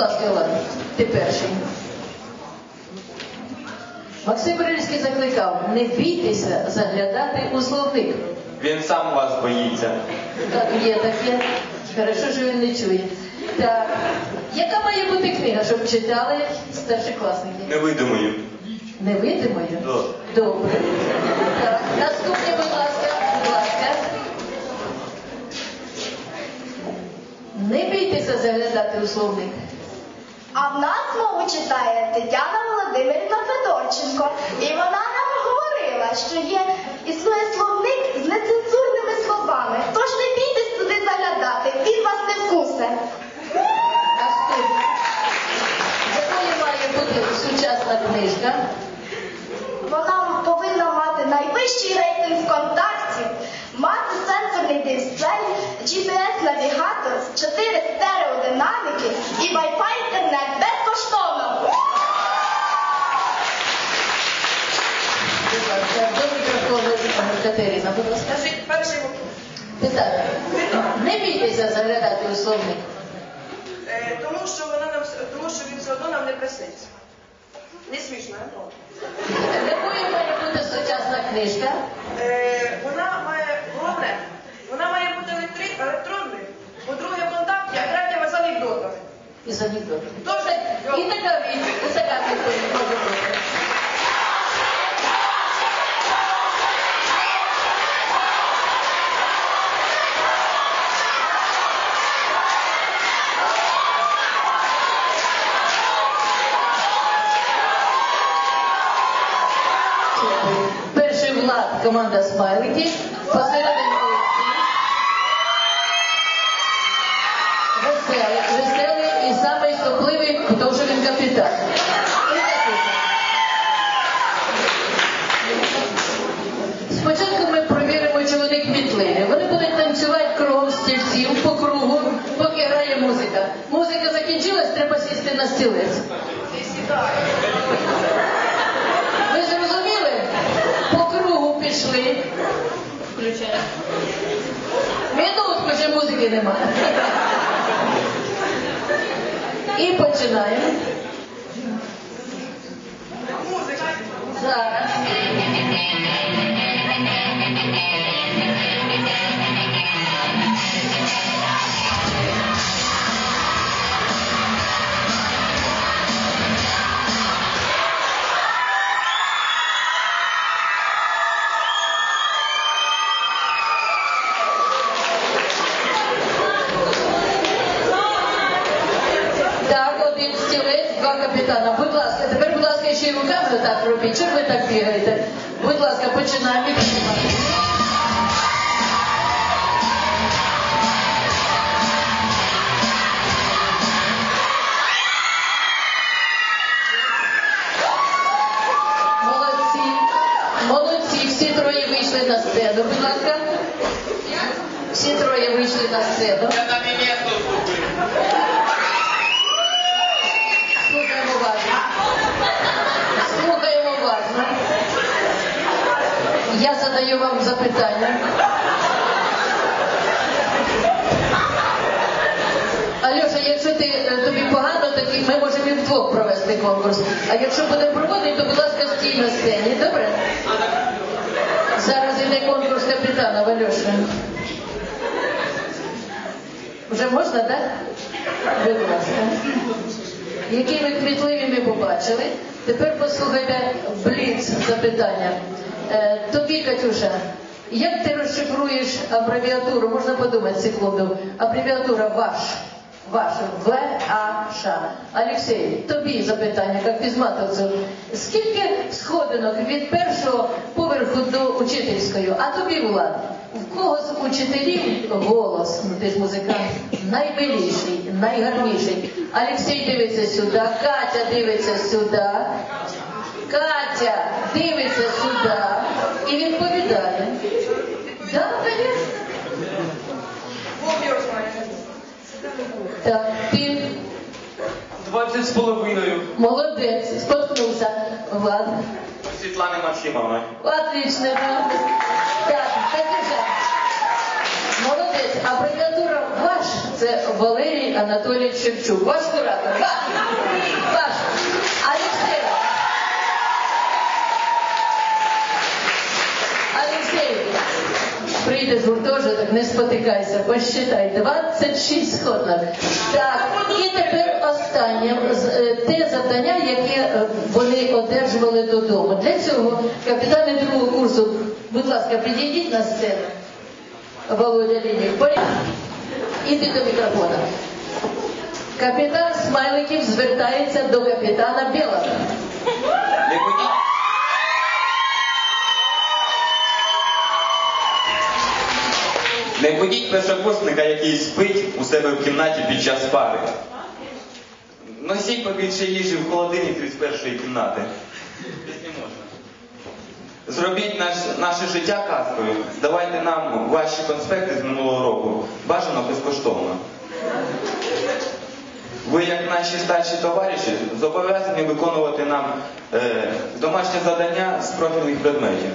ласка, Влад, ти перший. Максим Рильський закликав, не бійтеся заглядати у словник. Він сам вас боїться. Так, є таке. Хорошо, що він не чує. Так. Яка має бути книга, щоб читали старшокласники? Невидимою. Невидимою? Так. Добре. Так. Наступне, будь ласка, будь ласка. Не бійтеся заглядати у словник. А в нас мову читає Тетяна Володимирівна Федорченко. І вона нам говорила, що є існує словник з нецензурними словами. Тож не бійтесь туди заглядати, він вас не вкусе. Наступне. Якою має бути сучасна книжка? Вона повинна мати найвищий рейтинг ВКонтакті, мати сенсорний дисплей, GPS-навігатор, 4 стереодинаміки і Wi-Fi інтернет безкоштовно. Будь ласка, до мікрофону Катерина, будь ласка. Перший Питання. Не бійтеся заглядати у словник. е, тому що вона нам тому що він все одно нам не присниться. Не смішно, а? Якою має бути сучасна книжка? Е, вона має головне, вона має бути електри- електронною, по-друге, в контакті, а третє з анекдотами. Із анекдотів. Дуже. І така відповідь, і така відповідь може бути. Команда смайлики. Посередині. Веселий, веселий і самий сопливий, тому що він капітан. Спочатку ми перевіримо, чи вони кмітливі. Вони будуть танцювати кругом стільців по кругу, поки грає музика. Музика закінчилась, треба сісти на стілець. І сідає. Ви зрозуміли? По кругу пішли. Включаємо. Музики немає. І починаємо. Зараз. Провести конкурс. А якщо будемо проводити, то, будь ласка, стій на сцені, добре? Зараз іде конкурс капітана Валюша. Вже можна, так? Будь ласка. Які ви кмітливі ми побачили. Тепер послухайте бліц запитання. Е, тобі, Катюша, як ти розшифруєш абревіатуру? Можна подумати секунду. Абревіатура ваш. Ваш. В-А-Ш. Олексій, тобі запитання, як фізматовцю. Скільки сходинок від першого поверху до учительської? А тобі, Влад, в кого з учителів голос, ну ти ж музикант, наймиліший, найгарніший. Олексій дивиться сюди, Катя дивиться сюди. Катя дивиться сюди і відповідає. Да, звісно. Бог його знає. Так, ти Двадцять з половиною. молодець, споткнувся. Влад. Світлани Максимовна. Отлично, да. Так, Катюша. Молодець. Абревіатура ваш це Валерій Анатолійович Шевчук. Ваш куратор. Ваш. Алексей. Прийде з гуртожиток, не спотикайся, посчитай. 26 сходок. Так, і тепер останнє е, те завдання, яке е, вони одержували додому. Для цього капітани другого курсу, будь ласка, підійдіть на сцену. Володя Лінік. Іди до мікрофона. Капітан Смайликів звертається до капітана Ходіть першокурсника, який спить у себе в кімнаті під час пари. Носіть побільше їжі в холодильник 31 кімнати. Десь не можна. Зробіть наш, наше життя казкою. Здавайте нам ваші конспекти з минулого року. Бажано безкоштовно. Ви, як наші старші товариші, зобов'язані виконувати нам е, домашнє завдання з профільних предметів.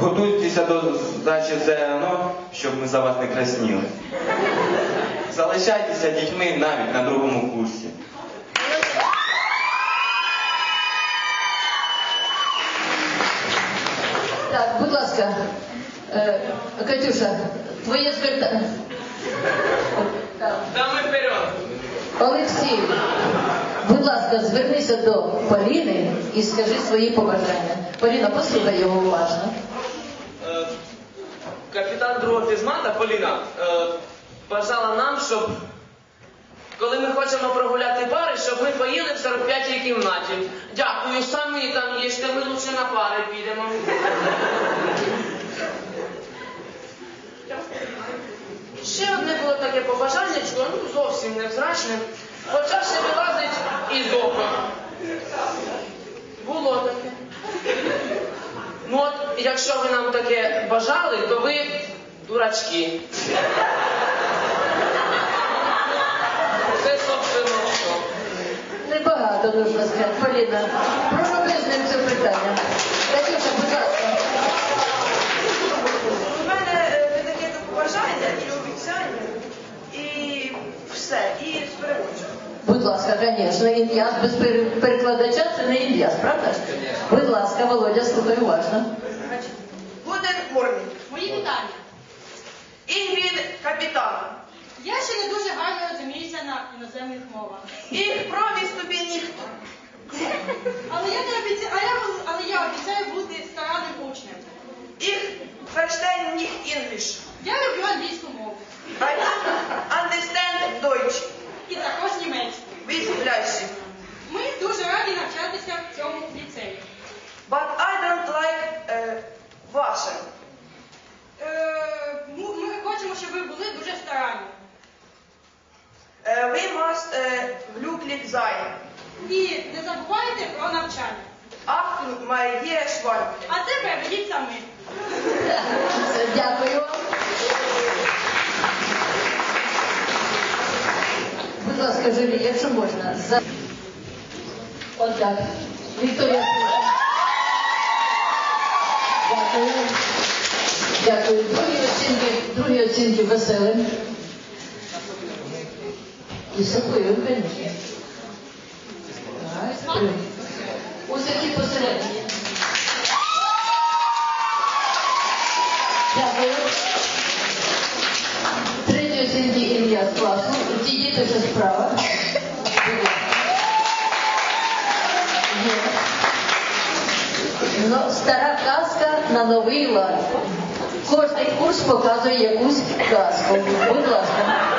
Готуйтеся до здачі ЗНО, щоб ми за вас не красніли. Залишайтеся дітьми навіть на другому курсі. Так, будь ласка, е, Катюша, твоє звертання. Дами вперед! Олексій, будь ласка, звернися до Поліни і скажи свої побажання. Поліна, послухай його уважно. Е, Капітан другого фізмата Поліна е, бажала нам, щоб коли ми хочемо прогуляти пари, щоб ми поїли в 45-й кімнаті. Дякую, самі там їжте, ми лучше на пари підемо. Ще одне було таке побажаннячко, ну зовсім невзрачне, хоча ще вилазить із ока. Було таке. Ну от, якщо ви нам таке бажали, то ви дурачки. Це собственно. Небагато нужно сказати. Поліна, прошу з ним це питання. Катюша, будь ласка. У мене не таке до побажання і обіцяння, і все, і з переводчиком. Будь ласка, звісно, ім'яс без перекладача це не ім'яс, правда? ж? Будь ласка, Володя, слухай уважно. Значить, Гуден Мої вітання. Інгрід Капітан. Я ще не дуже гарно розуміюся на іноземних мовах. І провість тобі ніхто. Але я не обіцяю, а я, але я обіцяю бути Meine Schwank. А себе ведіть самі. Дякую. Будь ласка, Жулі, якщо можна, за... Отак. Вікторія. Дякую. Дякую. Другі оцінки, другі оцінки веселим. І собою, звісно. Так, Ось які посередині. Дякую. Третій оцінки Ілля з класу. Ті діти вже справа. Є. Ну, стара казка на новий лад. Кожний курс показує казку. Будь ласка.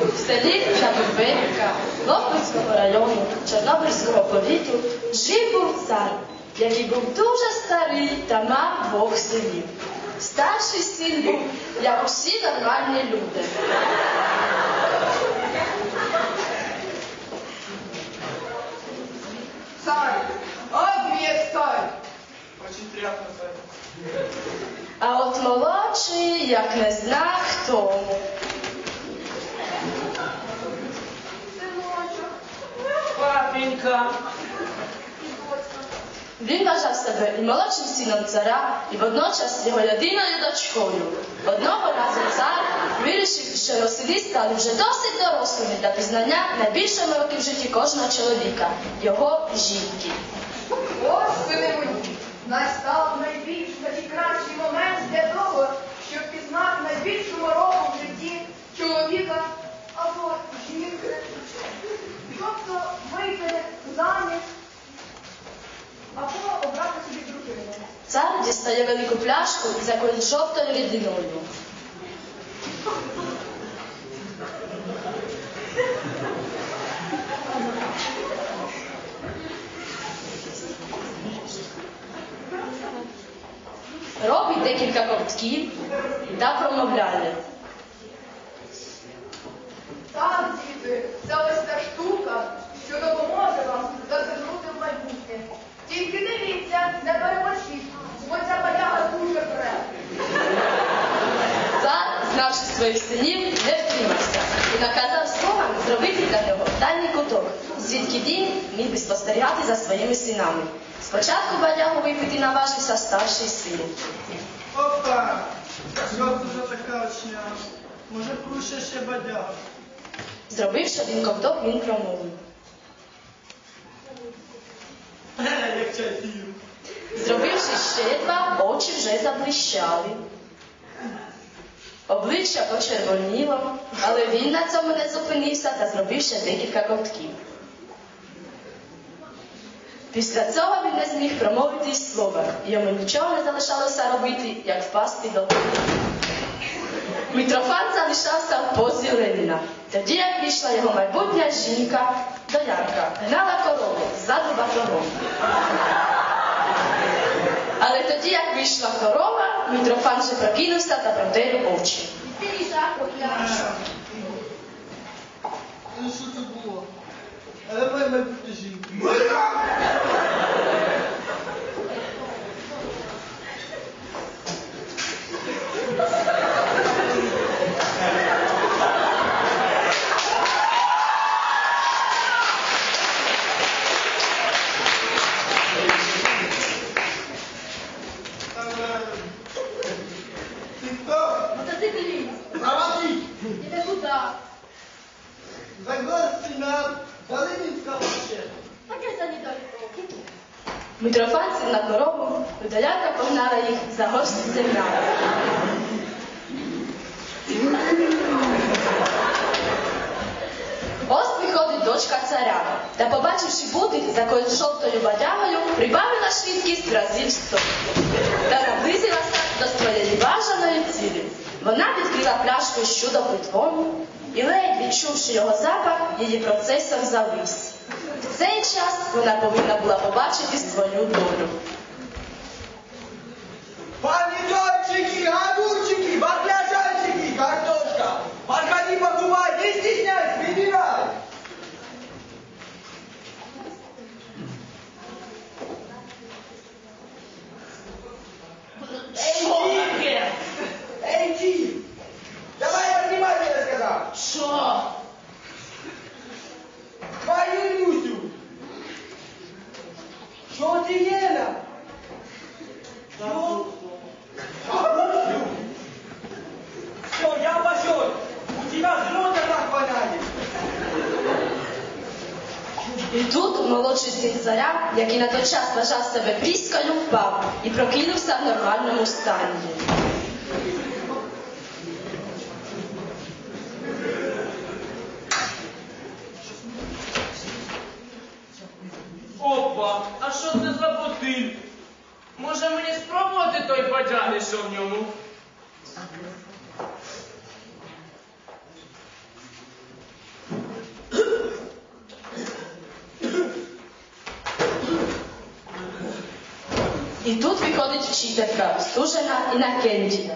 В селі Чабурбинка Лопницького району Чорнобильського повіту жив був цар, який був дуже старий та мав двох синів. Старший син був, як усі нормальні люди. Царь. От є царь. Очень приятно, царь. А от молодший, як не зна хто. Папінька. Він вважав себе і молодшим сином царя, і водночас його єдиною дочкою. Одного разу цар вирішив, що його сини стали вже досить дорослими для пізнання найбільшої науки в житті кожного чоловіка його жінки. Господи мої, настав найбільш найкращий момент велику пляшку з якоюсь жовтою рідиною. Робить декілька ковтків та промовляє. Так, діти, це ось та штука, що допоможе вам зазирнути в майбутнє. Тільки дивіться, не переборщіть, Цар, своїх синів, не втримався і наказав слугам зробити для нього дальній куток, звідки він міг би спостерігати за своїми синами. Спочатку бадягу випити наважився старший син. Опа! Це така очня? Може, круше ще бадяг? Зробивши один ковток, він промовив. Як чай. Зробивши ще два, очі вже заблищали. Обличчя почервоніло, але він на цьому не зупинився та зробив ще декілька ковтків. Після цього він не зміг промовити й слова, йому нічого не залишалося робити, як впасти до Митрофан залишався в позі Леніна. Тоді, як вийшла його майбутня жінка, доярка, гнала корову ззаду батогом. Але тоді, як вийшла корова, Митрофан вже прокинувся та протер очі. Ну що це було? Але моя майбутня жінка. Е, Ти хто? Мотоцикліст. Заводіть! Іде куди? Загорці на Калинівська вообще. Таке за недалеко. Митрофан сів на корову, і погнала їх за горсть земля. Ось виходить дочка царя, та, побачивши бутик за жовтою бадягою, прибавила швидкість разів сто та наблизилася до своєї бажаної цілі. Вона відкрила пляшку з чудо-питвом і, ледь відчувши його запах, її процесор завис. В цей час вона повинна була побачити свою долю. Помидорчики, огурчики, і прокинувся в нормальному стані. Опа, а що це за бутиль? Може мені спробувати той бадяги, що в ньому? І тут виходить вчителька, стужена Інакентія.